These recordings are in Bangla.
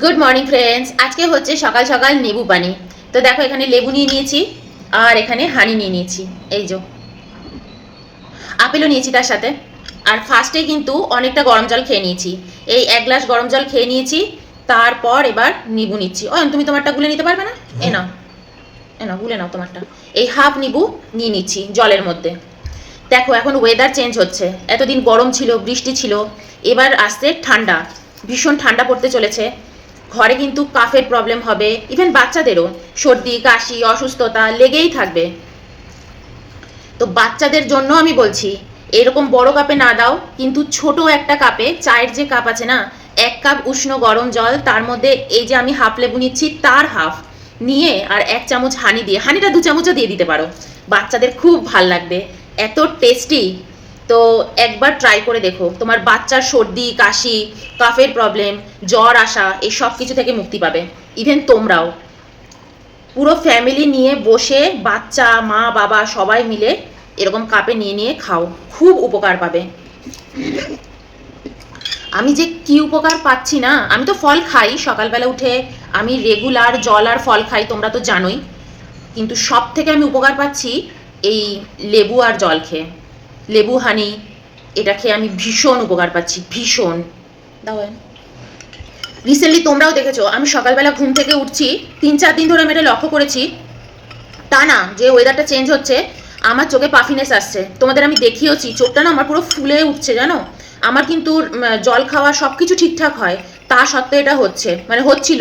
গুড মর্নিং ফ্রেন্ডস আজকে হচ্ছে সকাল সকাল লেবু পানি। তো দেখো, এখানে লেবু নিয়ে নিয়েছি, আর এখানে হানি নিয়ে নিয়েছি। এই যে, আপেলও নিয়েছি তার সাথে। আর ফার্স্টে কিন্তু অনেকটা গরম জল খেয়ে নিয়েছি। এই এক গ্লাস গরম জল খেয়ে নিয়েছি, তারপর এবার নিবু নিচ্ছি। অয়ন, তুমি তোমারটা গুলে নিতে পারবে না? এ নাও। এ নাও, গুলে নাও তোমারটা। এই হাফ নিবু নিয়ে নিচ্ছি জলের মধ্যে। দেখো, এখন ওয়েদার চেঞ্জ হচ্ছে। এতদিন গরম ছিল, বৃষ্টি ছিল। এবার আসছে ঠান্ডা। ভীষণ ঠান্ডা পড়তে চলেছে। ঘরে কিন্তু কাফের প্রবলেম হবে। ইভেন বাচ্চাদেরও সর্দি, কাশি, অসুস্থতা লেগেই থাকবে। তো বাচ্চাদের জন্য আমি বলছি, এরকম বড় কাপে না দাও, কিন্তু ছোট একটা কাপে, চায়ের যে কাপ আছে না, এক কাপ উষ্ণ গরম জল, তার মধ্যে এই যে আমি হাফ লেবু নিচ্ছি, তার হাফ নিয়ে আর এক চামচ হানি দিয়ে, হানিটা দু চামচও দিয়ে দিতে পারো। বাচ্চাদের খুব ভালো লাগবে। এত টেস্টি তো একবার ট্রাই করে দেখো। তোমার বাচ্চার সর্দি, কাশি, কাফের প্রবলেম জ্বর, আসা, এই সব কিছু থেকে মুক্তি পাবে। ইভেন তোমরাও। পুরো ফ্যামিলি নিয়ে বসে বাচ্চা, মা, বাবা সবাই মিলে এরকম কাপে নিয়ে নিয়ে খাও। খুব উপকার পাবে। আমি যে কি উপকার পাচ্ছি না, আমি তো ফল খাই। সকালবেলা উঠে আমি রেগুলার জল আর ফল খাই, তোমরা তো জানোই। কিন্তু সব থেকে আমি উপকার পাচ্ছি এই লেবু আর জল খেয়ে। লেবু হানি এটা খেয়ে আমি ভীষণ উপকার পাচ্ছি ভীষণ। দাও রিসেন্টলি তোমরাও দেখেছ আমি সকালবেলা ঘুম থেকে উঠছি তিন চার দিন ধরে আমি এটা লক্ষ্য করেছি। তা না যে ওয়েদারটা চেঞ্জ হচ্ছে আমার চোখে পাফিনেস আসছে। তোমাদের আমি দেখিয়েছি চোখটা না আমার পুরো ফুলে উঠছে জানো? আমার কিন্তু জল খাওয়া সব কিছু ঠিকঠাক হয়। তা সত্ত্বেও এটা হচ্ছে মানে হচ্ছিল।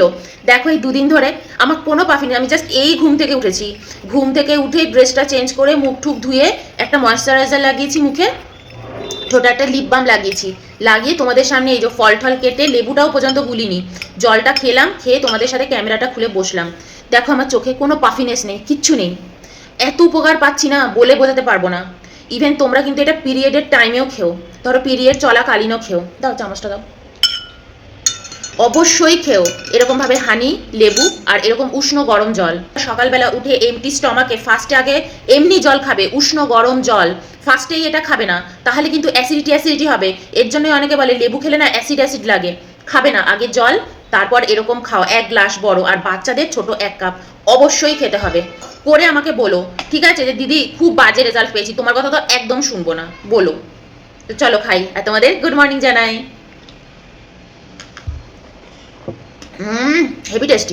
দেখো এই দুদিন ধরে আমার কোনো পাফিনেস আমি জাস্ট এই ঘুম থেকে উঠেছি। ঘুম থেকে উঠে ড্রেসটা চেঞ্জ করে মুখ টুক ধুয়ে একটা ময়শ্চারাইজার লাগিয়েছি মুখে, ছোট একটা লিপ বাম লাগিয়েছি। লাগিয়ে তোমাদের সামনে এই যে ফল টল কেটে লেবুটাও পর্যন্ত গুলিনি। জলটা খেলাম, খেয়ে তোমাদের সাথে ক্যামেরাটা খুলে বসলাম। দেখো আমার চোখে কোনো পাফিনেস নেই, কিচ্ছু নেই। এত উপকার পাচ্ছি না, বলে বোঝাতে পারব না। ইভেন তোমরা কিন্তু এটা পিরিয়ডের টাইমেও খেও। ধরো পিরিয়ড চলাকালীনও খেও। দাও চামচটা দাও। অবশ্যই খেও। এরকমভাবে হানি, লেবু আর এরকম উষ্ণ গরম জল। সকালবেলা উঠে এমটি স্টমাকে ফার্স্টে আগে এমনি জল খাবে, উষ্ণ গরম জল। ফার্স্টেই এটা খাবে না, তাহলে কিন্তু অ্যাসিডিটি অ্যাসিডিটি হবে। এর জন্যই অনেকে বলে, লেবু খেলে না অ্যাসিড অ্যাসিড লাগে। খাবে না, আগে জল, তারপর এরকম খাও, এক গ্লাস বড়। আর বাচ্চাদের ছোট এক কাপ অবশ্যই খেতে হবে। করে আমাকে বলো, ঠিক আছে? যে দিদি, খুব বাজে রেজাল্ট পেয়েছি, তোমার কথা তো একদম শুনব না। বলো। তো চলো খাই। আর তোমাদের গুড মর্নিং জানাই। Mm-hmm. Maybe just tasty.